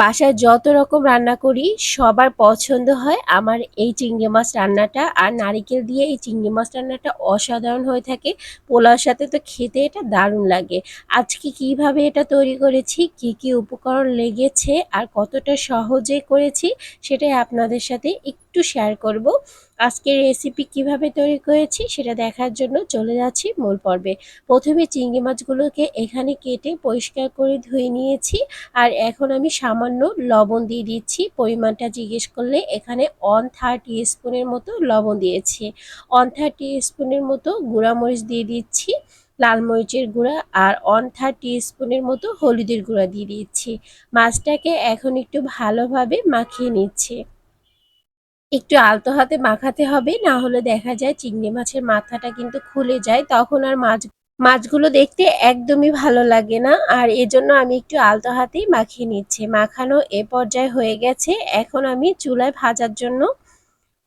বাসায় যত রকম রান্না করি, সবার পছন্দ হয় আমার এই চিংড়ি মাছ রান্নাটা। আর নারিকেল দিয়ে এই চিংড়ি মাছ রান্নাটা অসাধারণ হয়ে থাকে। পোলাওর সাথে তো খেতে এটা দারুণ লাগে। আজকে কীভাবে এটা তৈরি করেছি, কি কি উপকরণ লেগেছে, আর কতটা সহজে করেছি, সেটাই আপনাদের সাথে একটু শেয়ার করব। আজকের রেসিপি কীভাবে তৈরি করেছি, সেটা দেখার জন্য চলে যাচ্ছি মূল পর্বে। প্রথমে চিংড়ি মাছগুলোকে এখানে কেটে পরিষ্কার করে ধুয়ে নিয়েছি। আর এখন আমি সামান্য লবণ দিয়ে দিচ্ছি। পরিমাণটা জিজ্ঞেস করলে এখানে অন থার্ড স্পুনের মতো লবণ দিয়েছি। অন থার্ড স্পুনের মতো গুঁড়ামরিচ দিয়ে দিচ্ছি, লাল মরিচের গুঁড়া আর অন থার্ড স্পুনের মতো হলুদের গুঁড়া দিয়ে দিচ্ছি। মাছটাকে এখন একটু ভালোভাবে মাখিয়ে নিচ্ছে। একটু আলতো হাতে মাখাতে হবে, না হলে দেখা যায় চিংড়ি মাছের মাথাটা কিন্তু খুলে যায়, তখন আর মাছ মাছগুলো দেখতে একদমই ভালো লাগে না। আর এজন্য আমি একটু আলতো হাতেই মাখিয়ে নিচ্ছি। মাখানো এ পর্যায়ে হয়ে গেছে। এখন আমি চুলায় ভাজার জন্য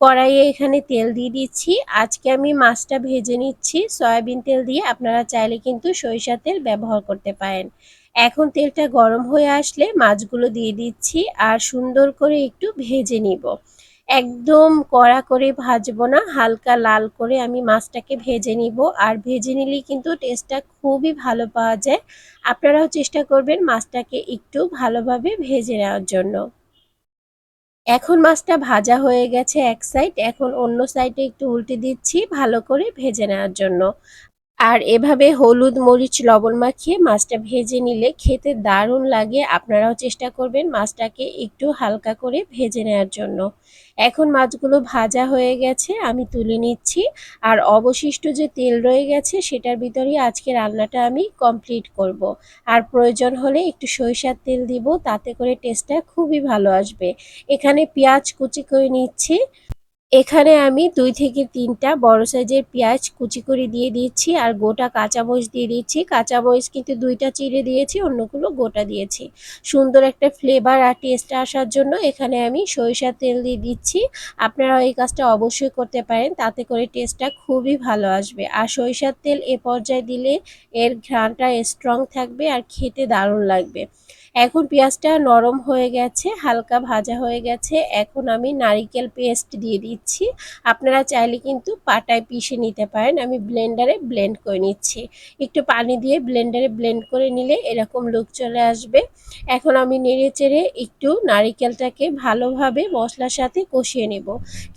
কড়াইয়ে এখানে তেল দিয়ে দিচ্ছি। আজকে আমি মাছটা ভেজে নিচ্ছি। সয়াবিন তেল দিয়ে আপনারা চাইলে কিন্তু সরিষার তেল ব্যবহার করতে পারেন। এখন তেলটা গরম হয়ে আসলে মাছগুলো দিয়ে দিচ্ছি। আর সুন্দর করে একটু ভেজে নিব। একদম কড়া করে ভাজবো না, হালকা লাল করে আমি মাছটাকে ভেজে নিব। আর ভেজে নিলে কিন্তু টেস্টটা খুবই ভালো পাওয়া যায়। আপনারাও চেষ্টা করবেন মাছটাকে একটু ভালোভাবে ভেজে নেওয়ার জন্য। এখন মাছটা ভাজা হয়ে গেছে এক সাইড এখন অন্য সাইডে একটু উল্টে দিচ্ছি ভালো করে ভেজে নেওয়ার জন্য। আর এভাবে হলুদ, মরিচ, লবণ মাখিয়ে মাছটা ভেজে নিলে খেতে দারুণ লাগে। আপনারাও চেষ্টা করবেন মাছটাকে একটু হালকা করে ভেজে নেওয়ার জন্য। এখন মাছগুলো ভাজা হয়ে গেছে, আমি তুলে নিচ্ছি। আর অবশিষ্ট যে তেল রয়ে গেছে, সেটার ভিতরেই আজকে রান্নাটা আমি কমপ্লিট করব। আর প্রয়োজন হলে একটু সরিষার তেল দিব, তাতে করে টেস্টটা খুবই ভালো আসবে। এখানে পেঁয়াজ কুচি করে নিচ্ছি। এখানে আমি দুই থেকে তিনটা বড় সাইজের পেঁয়াজ কুচি করে দিয়ে দিচ্ছি আর গোটা কাঁচা কাঁচামরিচ দিয়ে দিচ্ছি কাঁচামরিচ কিন্তু দুইটা চিড়ে দিয়েছি, অন্যগুলো গোটা দিয়েছি। সুন্দর একটা ফ্লেভার আর টেস্ট আসার জন্য এখানে আমি সরিষার তেল দিয়ে দিচ্ছি। আপনারা এই কাজটা অবশ্যই করতে পারেন, তাতে করে টেস্টটা খুবই ভালো আসবে। আর সরিষার তেল এ পর্যায়ে দিলে এর ঘ্রাণটা স্ট্রং থাকবে আর খেতে দারুণ লাগবে। এখন পেঁয়াজটা নরম হয়ে গেছে, হালকা ভাজা হয়ে গেছে। এখন আমি নারিকেল পেস্ট দিয়ে দিচ্ছি। আপনারা চাইলে কিন্তু পাটায় পিষে নিতে পারেন। আমি ব্লেন্ডারে ব্লেন্ড করে নিচ্ছি। একটু পানি দিয়ে ব্লেন্ডারে ব্লেন্ড করে নিলে এরকম লুক চলে আসবে। এখন আমি নেড়ে চেড়ে একটু নারিকেলটাকে ভালোভাবে মশলার সাথে কষিয়ে নেব।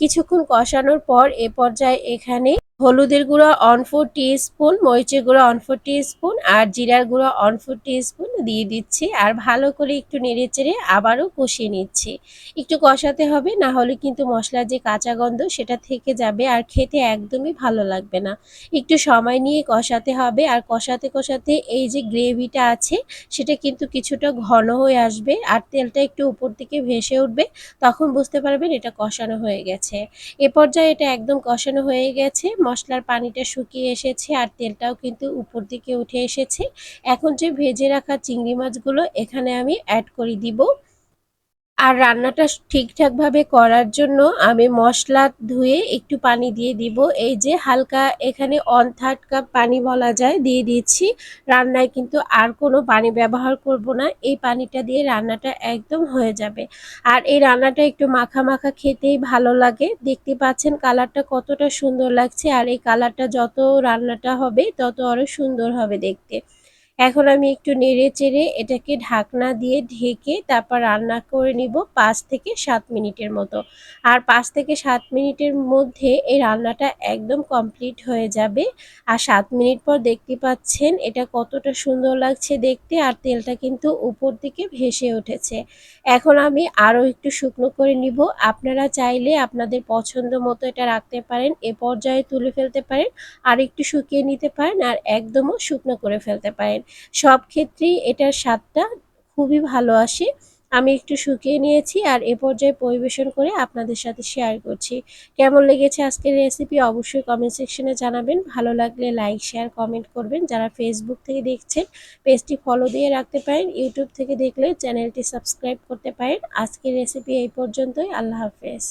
কিছুক্ষণ কষানোর পর এ পর্যায়ে এখানে হলুদের গুঁড়া, অন ফোর স্পুন মরিচের গুঁড়া, অন ফোর স্পুন আর জিরার গুঁড়া, অন ফোর স্পুন দিয়ে দিচ্ছি আর ভালো করে একটু নেড়ে চেড়ে আবারও কষিয়ে নিচ্ছি। একটু কষাতে হবে, না হলে কিন্তু মশলার যে কাঁচা গন্ধ সেটা থেকে যাবে আর খেতে একদমই ভালো লাগবে না। একটু সময় নিয়ে কষাতে হবে আর কষাতে কষাতে এই যে গ্রেভিটা আছে সেটা কিন্তু কিছুটা ঘন হয়ে আসবে আর তেলটা একটু উপর থেকে ভেসে উঠবে, তখন বুঝতে পারবেন এটা কষানো হয়ে গেছে। এ পর্যায়ে এটা একদম কষানো হয়ে গেছে, মশলার পানিটা শুকিয়ে এসেছে আর তেলটাও কিন্তু উপর দিকে উঠে এসেছে। এখন যে ভেজে রাখা চিংড়ি মাছগুলো এখানে আমি অ্যাড করে দিব। আর রান্নাটা ঠিকঠাকভাবে করার জন্য আমি মশলা ধুয়ে একটু পানি দিয়ে দিব। এই যে হালকা এখানে অন থার্ড কাপ পানি বলা যায়, দিয়ে দিচ্ছি রান্নায় কিন্তু আর কোনো পানি ব্যবহার করব না। এই পানিটা দিয়ে রান্নাটা একদম হয়ে যাবে। আর এই রান্নাটা একটু মাখা মাখা খেতেই ভালো লাগে। দেখতে পাচ্ছেন কালারটা কতটা সুন্দর লাগছে। আর এই কালারটা যত রান্নাটা হবে, তত আরও সুন্দর হবে দেখতে। এখন আমি একটু নেড়ে চেড়ে এটাকে ঢাকনা দিয়ে ঢেকে তারপর রান্না করে নিব পাঁচ থেকে সাত মিনিটের মতো। আর পাঁচ থেকে সাত মিনিটের মধ্যে এই রান্নাটা একদম কমপ্লিট হয়ে যাবে। আর সাত মিনিট পর দেখতে পাচ্ছেন এটা কতটা সুন্দর লাগছে দেখতে আর তেলটা কিন্তু উপর দিকে ভেসে উঠেছে। এখন আমি আরও একটু শুকনো করে নিব। আপনারা চাইলে আপনাদের পছন্দ মতো এটা রাখতে পারেন, এ পর্যায়ে তুলে ফেলতে পারেন আর একটু শুকিয়ে নিতে পারেন আর একদমও শুকনো করে ফেলতে পারেন। সব ক্ষেত্রেই এটার স্বাদটা খুবই ভালো আসে। আমি একটু শুকিয়ে নিয়েছি আর এ পর্যায়ে পরিবেশন করে আপনাদের সাথে শেয়ার করছি। কেমন লেগেছে আজকের রেসিপি অবশ্যই কমেন্ট সেকশনে জানাবেন। ভালো লাগলে লাইক শেয়ার কমেন্ট করবেন। যারা ফেসবুক থেকে দেখছেন পেজটি ফলো দিয়ে রাখতে পারেন। ইউটিউব থেকে দেখলে চ্যানেলটি সাবস্ক্রাইব করতে পারেন। আজকের রেসিপি এই পর্যন্তই। আল্লাহ হাফেজ।